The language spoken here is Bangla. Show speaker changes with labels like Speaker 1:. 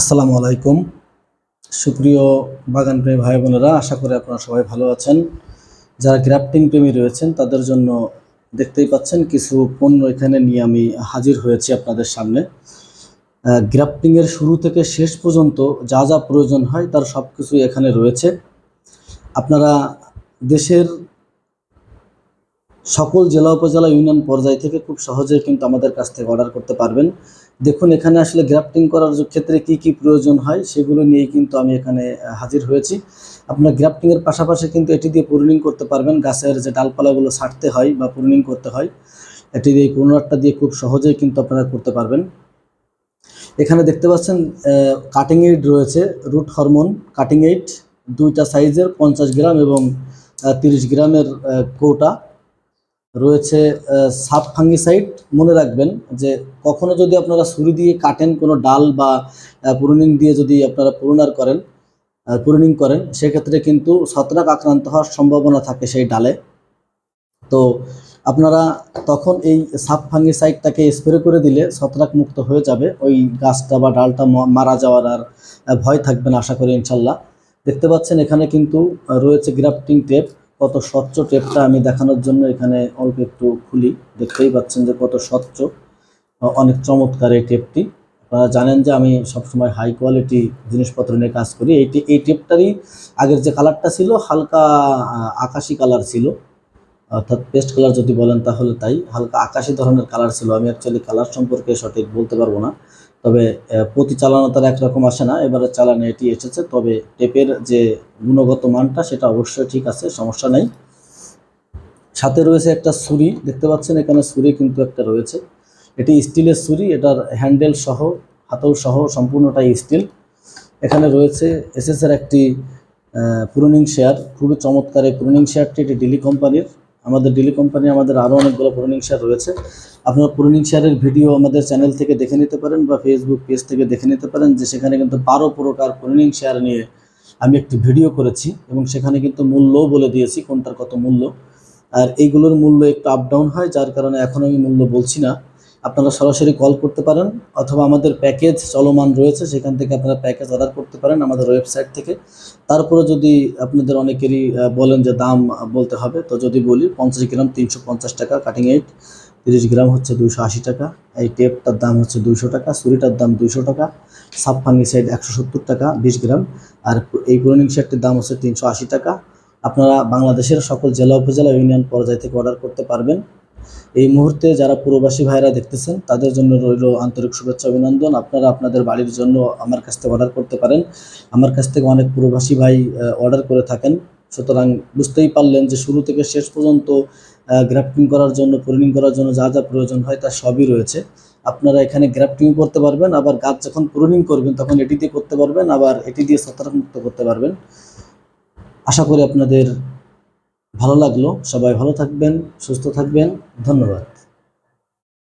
Speaker 1: আসসালামু আলাইকুম। সুপ্রিয় বাগান প্রেমী ভাই বোনেরা, আশা করি আপনারা সবাই ভালো আছেন। যারা গ্রাফটিং প্রেমী রয়েছেন, তাদের জন্য দেখতেই পাচ্ছেন কিছু পণ্য এখানে নিয়ে আমি হাজির হয়েছি আপনাদের সামনে। গ্রাফটিংয়ের শুরু থেকে শেষ পর্যন্ত যা যা প্রয়োজন হয়, তার সব কিছুই এখানে রয়েছে। আপনারা দেশের সকল জেলা উপজেলা ইউনিয়ন পর্যায় থেকে খুব সহজে কিন্তু আমাদের কাছ থেকে অর্ডার করতে পারবেন। দেখুন, এখানে আসলে গ্রাফটিং করার ক্ষেত্রে কি কি প্রয়োজন হয়, সেগুলো নিয়েই কিন্তু আমি এখানে হাজির হয়েছি। আপনার গ্রাফটিংয়ের পাশাপাশি কিন্তু এটি দিয়ে পুরুলিং করতে পারবেন। গাছের যে ডালপালাগুলো ছাঁটতে হয় বা পুরুলিং করতে হয়, এটি দিয়ে প্রুনারটা দিয়ে খুব সহজেই কিন্তু আপনারা করতে পারবেন। এখানে দেখতে পাচ্ছেন কাটিং এইড রয়েছে রুট হরমোন কাটিং এইড দুইটা সাইজের পঞ্চাশ গ্রাম এবং তিরিশ গ্রামের কৌটা। রয়েছে সাব ফাঙ্গিসাইড মনে রাখবেন যে কখনো যদি আপনারা ছুরি দিয়ে কাটেন কোনো ডাল বা পুরুনিং দিয়ে যদি আপনারা পুরুনার করেন পুরুনিং করেন, সেক্ষেত্রে কিন্তু ছত্রাক আক্রান্ত হওয়ার সম্ভাবনা থাকে সেই ডালে। তো আপনারা তখন এই সাব ফাঙ্গিসাইডটাকে স্প্রে করে দিলে ছত্রাক মুক্ত হয়ে যাবে। ওই গাছটা বা ডালটা মারা যাওয়ার আর ভয় থাকবে না, আশা করি ইনশাল্লাহ। দেখতে পাচ্ছেন এখানে কিন্তু রয়েছে গ্রাফটিং টেপ। কত স্বচ্ছ টেপটা আমি দেখানোর জন্য এখানে অল্প একটু খুলি। দেখতেই পাচ্ছেন যে কত স্বচ্ছ অনেক চমৎকার এই টেপটি। আপনারা জানেন যে আমি সবসময় হাই কোয়ালিটি জিনিসপত্র নিয়ে কাজ করি। এই এই টেপটারই আগের যে কালারটা ছিল, হালকা আকাশি কালার ছিল। অর্থাৎ পেস্ট কালার যদি বলেন তাহলে তাই। হালকা আকাশি ধরনের কালার ছিল। আমি অ্যাকচুয়ালি কালার সম্পর্কে সঠিক বলতে পারব না। তবে প্রতি চালানো তার একরকম আসে না। এবারে চালানে এটি এসেছে। তবে টেপের যে গুণগত মানটা, সেটা অবশ্যই ঠিক আছে। সমস্যা নেই। সাথে রয়েছে একটা ছুরি। দেখতে পাচ্ছেন এখানে ছুরি কিন্তু একটা রয়েছে। এটি স্টিলের ছুরি। এটার হ্যান্ডেল সহ, হাতল সহ সম্পূর্ণটাই স্টিল এখানে রয়েছে এসএসের একটি পুরনিং শেয়ার খুবই চমৎকার এই পুরনিং শেয়ারটি এটি ডিলি কোম্পানির আমাদের ডেলি কোম্পানি আমাদের আরও অনেকগুলো পুরোনিং শেয়ার রয়েছে। আপনারা পুরোনিং শেয়ারের ভিডিও আমাদের চ্যানেল থেকে দেখে নিতে পারেন বা ফেসবুক পেজ থেকে দেখে নিতে পারেন যে সেখানে কিন্তু বারো প্রকার পুরোনিং শেয়ার নিয়ে আমি একটি ভিডিও করেছি এবং সেখানে কিন্তু মূল্যও বলে দিয়েছি, কোনটার কত মূল্য। আর এইগুলোর মূল্য একটু আপ ডাউন হয়, যার কারণে এখন আমি মূল্য বলছি না। আপনারা সরাসরি কল করতে পারেন অথবা আমাদের প্যাকেজ চলমান রয়েছে, সেখান থেকে আপনারা প্যাকেজ অর্ডার করতে পারেন আমাদের ওয়েবসাইট থেকে। তারপরে যদি আপনাদের অনেকেরই বলেন যে দাম বলতে হবে, তো যদি বলি পঞ্চাশ গ্রাম তিনশো পঞ্চাশ টাকা কাটিং এইট তিরিশ গ্রাম হচ্ছে দুশো আশি টাকা, এই টেপটার দাম হচ্ছে দুশো টাকা, ছুরিটার দাম দুশো টাকা সাব ফাঙ্গিসাইড একশো সত্তর টাকা, বিশ গ্রাম, আর এই পুরনিং সেটটির দাম হচ্ছে তিনশো আশি টাকা। আপনারা বাংলাদেশের সকল জেলা, উপজেলা ইউনিয়ন পর্যায় থেকে অর্ডার করতে পারবেন। এই মুহূর্তে যারা প্রবাসী ভাইরা দেখতেছেন, তাদের জন্য রইল আন্তরিক শুভেচ্ছা, অভিনন্দন। আপনারা আপনাদের বাড়ির জন্য আমার কাছ থেকে অর্ডার করতে পারেন। আমার কাছ থেকে অনেক প্রবাসী ভাই অর্ডার করে থাকেন। সুতরাং বুঝতেই পারলেন যে শুরু থেকে শেষ পর্যন্ত গ্রাফটিং করার জন্য পুরিনিং করার জন্য যা যা প্রয়োজন হয় তা সবই রয়েছে। আপনারা এখানে গ্রাফটিং করতে পারবেন, আবার গাছ যখন প্রুনিং করবেন তখন এটি দিয়ে করতে পারবেন, আবার এটি দিয়ে ছত্রাক মুক্ত করতে পারবেন। আশা করি আপনাদের ভালো লাগল। সবাই ভালো থাকবেন সুস্থ থাকবেন। ধন্যবাদ।